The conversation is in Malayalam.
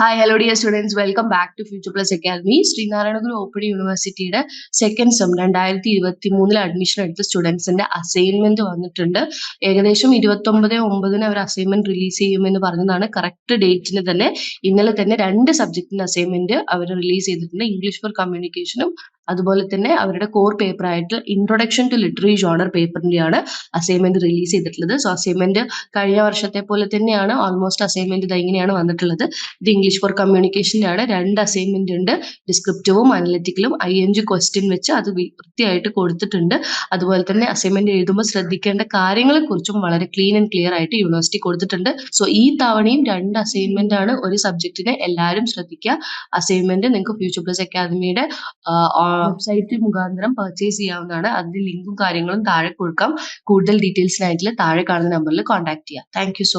Hi hello dear students welcome back to future plus academy Sreenarayanaguru open യൂണിവേഴ്സിറ്റിയുടെ സെക്കൻഡ് സെം രണ്ടായിരത്തി ഇരുപത്തി മൂന്നിൽ അഡ്മിഷൻ എടുത്ത സ്റ്റുഡൻസിന്റെ അസൈൻമെന്റ് വന്നിട്ടുണ്ട്. ഏകദേശം ഇരുപത്തൊമ്പത് ഒമ്പതിന് അവർ അസൈൻമെന്റ് റിലീസ് ചെയ്യുമെന്ന് പറഞ്ഞതാണ്. കറക്റ്റ് ഡേറ്റിന് തന്നെ ഇന്നലെ തന്നെ രണ്ട് സബ്ജക്റ്റിന്റെ അസൈൻമെന്റ് അവർ റിലീസ് ചെയ്തിട്ടുണ്ട്. ഇംഗ്ലീഷ് ഫോർ കമ്മ്യൂണിക്കേഷനും അതുപോലെ തന്നെ അവരുടെ കോർ പേപ്പർ ആയിട്ട് ഇൻട്രൊഡക്ഷൻ ടു ലിറ്ററി ജോണർ പേപ്പറിന്റെയാണ് അസൈൻമെന്റ് റിലീസ് ചെയ്തിട്ടുള്ളത്. സോ അസൈൻമെന്റ് കഴിഞ്ഞ വർഷത്തെ പോലെ തന്നെയാണ് ഓൾമോസ്റ്റ് അസൈൻമെന്റ് ഇത് ഇങ്ങനെയാണ് വന്നിട്ടുള്ളത്. ഇത് ഇംഗ്ലീഷ് ഫോർ കമ്മ്യൂണിക്കേഷന്റെ ആണ് രണ്ട് അസൈൻമെന്റ് ഉണ്ട്. ഡിസ്ക്രിപ്റ്റീവും അനലറ്റിക്കലും ഐ എൻ ജി ക്വസ്റ്റ്യൻ വെച്ച് അത് വൃത്തിയായിട്ട് കൊടുത്തിട്ടുണ്ട്. അതുപോലെ തന്നെ അസൈൻമെന്റ് എഴുതുമ്പോൾ ശ്രദ്ധിക്കേണ്ട കാര്യങ്ങളെ കുറിച്ചും വളരെ ക്ലീൻ ആൻഡ് ക്ലിയർ ആയിട്ട് യൂണിവേഴ്സിറ്റി കൊടുത്തിട്ടുണ്ട്. സോ ഈ തവണയും രണ്ട് അസൈൻമെന്റ് ആണ് ഒരു സബ്ജക്റ്റിനെ എല്ലാവരും ശ്രദ്ധിക്കുക. അസൈൻമെന്റ് നിങ്ങൾക്ക് ഫ്യൂച്ചർ പ്ലസ് അക്കാദമിയുടെ വെബ്സൈറ്റ് മുഖാന്തരം പർച്ചേസ് ചെയ്യാവുന്നതാണ്. അതിന്റെ ലിങ്കും കാര്യങ്ങളും താഴെ കൊടുക്കാം. കൂടുതൽ ഡീറ്റെയിൽസിനായിട്ട് താഴെ കാണുന്ന നമ്പറിൽ കോൺടാക്ട് ചെയ്യാം. Thank so much